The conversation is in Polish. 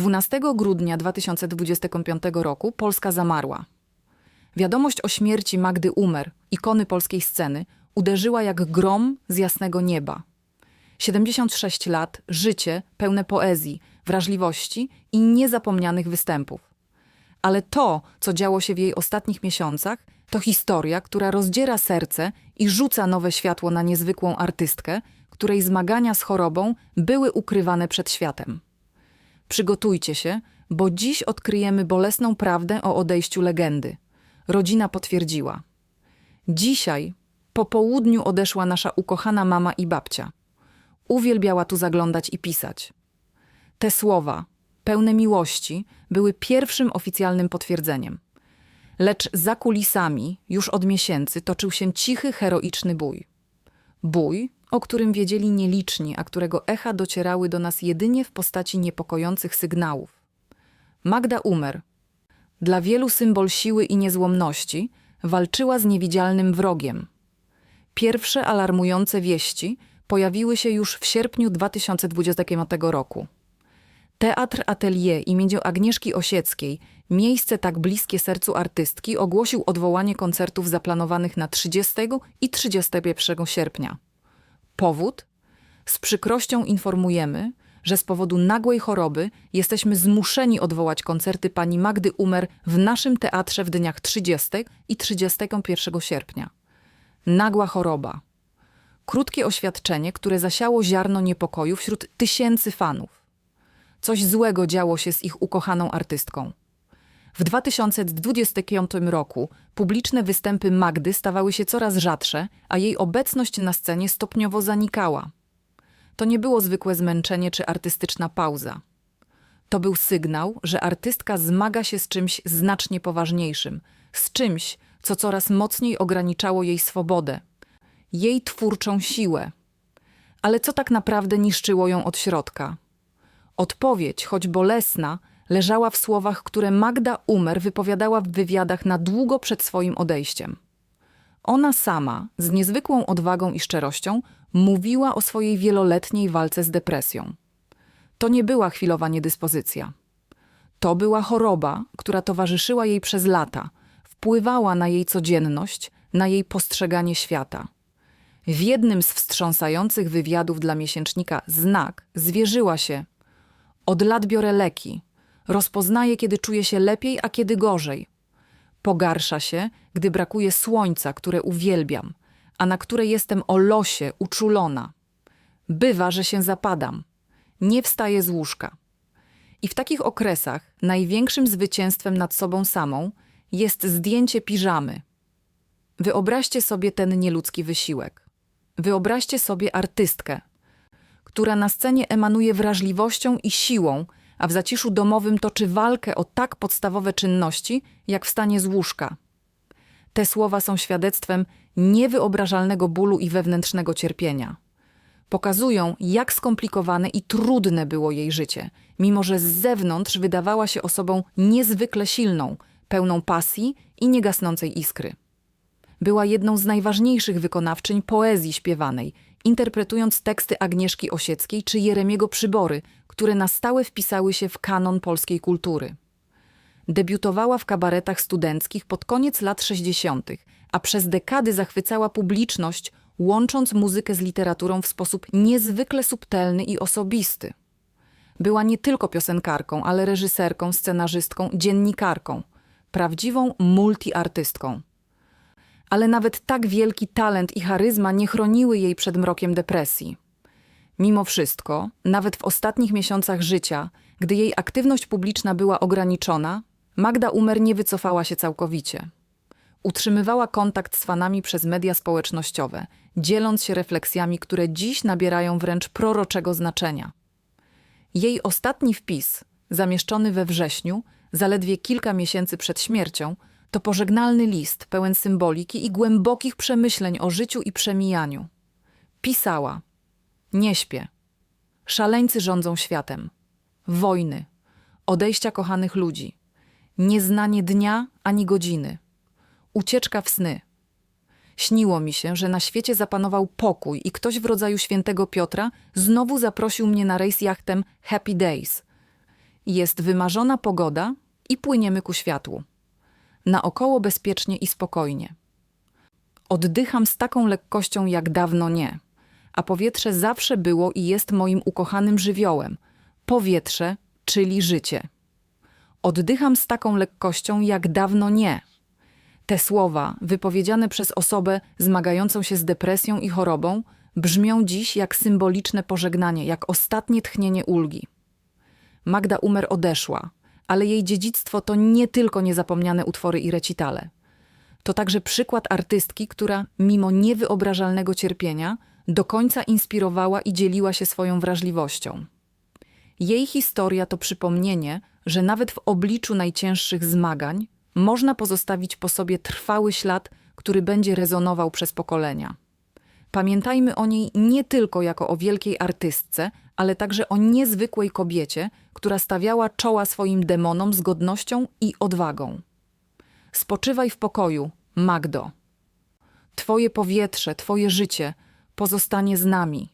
12 grudnia 2025 roku Polska zamarła. Wiadomość o śmierci Magdy Umer, ikony polskiej sceny, uderzyła jak grom z jasnego nieba. 76 lat, życie pełne poezji, wrażliwości i niezapomnianych występów. Ale to, co działo się w jej ostatnich miesiącach, to historia, która rozdziera serce i rzuca nowe światło na niezwykłą artystkę, której zmagania z chorobą były ukrywane przed światem. Przygotujcie się, bo dziś odkryjemy bolesną prawdę o odejściu legendy. Rodzina potwierdziła. Dzisiaj, po południu odeszła nasza ukochana mama i babcia. Uwielbiała tu zaglądać i pisać. Te słowa, pełne miłości, były pierwszym oficjalnym potwierdzeniem. Lecz za kulisami, już od miesięcy, toczył się cichy, heroiczny bój. Bój, o którym wiedzieli nieliczni, a którego echa docierały do nas jedynie w postaci niepokojących sygnałów. Magda Umer, dla wielu symbol siły i niezłomności, walczyła z niewidzialnym wrogiem. Pierwsze alarmujące wieści pojawiły się już w sierpniu 2025 roku. Teatr Atelier imienia Agnieszki Osieckiej, miejsce tak bliskie sercu artystki, ogłosił odwołanie koncertów zaplanowanych na 30 i 31 sierpnia. Powód? Z przykrością informujemy, że z powodu nagłej choroby jesteśmy zmuszeni odwołać koncerty pani Magdy Umer w naszym teatrze w dniach 30 i 31 sierpnia. Nagła choroba. Krótkie oświadczenie, które zasiało ziarno niepokoju wśród tysięcy fanów. Coś złego działo się z ich ukochaną artystką. W 2025 roku publiczne występy Magdy stawały się coraz rzadsze, a jej obecność na scenie stopniowo zanikała. To nie było zwykłe zmęczenie czy artystyczna pauza. To był sygnał, że artystka zmaga się z czymś znacznie poważniejszym, z czymś, co coraz mocniej ograniczało jej swobodę, jej twórczą siłę. Ale co tak naprawdę niszczyło ją od środka? Odpowiedź, choć bolesna, leżała w słowach, które Magda Umer wypowiadała w wywiadach na długo przed swoim odejściem. Ona sama, z niezwykłą odwagą i szczerością, mówiła o swojej wieloletniej walce z depresją. To nie była chwilowa niedyspozycja. To była choroba, która towarzyszyła jej przez lata, wpływała na jej codzienność, na jej postrzeganie świata. W jednym z wstrząsających wywiadów dla miesięcznika Znak zwierzyła się: Od lat biorę leki. Rozpoznaję, kiedy czuję się lepiej, a kiedy gorzej. Pogarsza się, gdy brakuje słońca, które uwielbiam, a na które jestem o losie uczulona. Bywa, że się zapadam. Nie wstaję z łóżka. I w takich okresach największym zwycięstwem nad sobą samą jest zdjęcie piżamy. Wyobraźcie sobie ten nieludzki wysiłek. Wyobraźcie sobie artystkę, która na scenie emanuje wrażliwością i siłą, a w zaciszu domowym toczy walkę o tak podstawowe czynności, jak wstanie z łóżka. Te słowa są świadectwem niewyobrażalnego bólu i wewnętrznego cierpienia. Pokazują, jak skomplikowane i trudne było jej życie, mimo że z zewnątrz wydawała się osobą niezwykle silną, pełną pasji i niegasnącej iskry. Była jedną z najważniejszych wykonawczyń poezji śpiewanej, interpretując teksty Agnieszki Osieckiej czy Jeremiego Przybory, które na stałe wpisały się w kanon polskiej kultury. Debiutowała w kabaretach studenckich pod koniec lat 60., a przez dekady zachwycała publiczność, łącząc muzykę z literaturą w sposób niezwykle subtelny i osobisty. Była nie tylko piosenkarką, ale reżyserką, scenarzystką, dziennikarką, prawdziwą multiartystką. Ale nawet tak wielki talent i charyzma nie chroniły jej przed mrokiem depresji. Mimo wszystko, nawet w ostatnich miesiącach życia, gdy jej aktywność publiczna była ograniczona, Magda Umer nie wycofała się całkowicie. Utrzymywała kontakt z fanami przez media społecznościowe, dzieląc się refleksjami, które dziś nabierają wręcz proroczego znaczenia. Jej ostatni wpis, zamieszczony we wrześniu, zaledwie kilka miesięcy przed śmiercią, to pożegnalny list pełen symboliki i głębokich przemyśleń o życiu i przemijaniu. Pisała: Nie śpię. Szaleńcy rządzą światem. Wojny, odejścia kochanych ludzi, nieznanie dnia ani godziny, ucieczka w sny. Śniło mi się, że na świecie zapanował pokój i ktoś w rodzaju świętego Piotra znowu zaprosił mnie na rejs jachtem Happy Days. Jest wymarzona pogoda i płyniemy ku światłu. Naokoło bezpiecznie i spokojnie. Oddycham z taką lekkością jak dawno nie, a powietrze zawsze było i jest moim ukochanym żywiołem. Powietrze, czyli życie. Oddycham z taką lekkością jak dawno nie. Te słowa, wypowiedziane przez osobę zmagającą się z depresją i chorobą, brzmią dziś jak symboliczne pożegnanie, jak ostatnie tchnienie ulgi. Magda Umer odeszła, ale jej dziedzictwo to nie tylko niezapomniane utwory i recitale. To także przykład artystki, która, mimo niewyobrażalnego cierpienia, do końca inspirowała i dzieliła się swoją wrażliwością. Jej historia to przypomnienie, że nawet w obliczu najcięższych zmagań można pozostawić po sobie trwały ślad, który będzie rezonował przez pokolenia. Pamiętajmy o niej nie tylko jako o wielkiej artystce, ale także o niezwykłej kobiecie, która stawiała czoła swoim demonom z godnością i odwagą. Spoczywaj w pokoju, Magdo. Twoje powietrze, Twoje życie pozostanie z nami,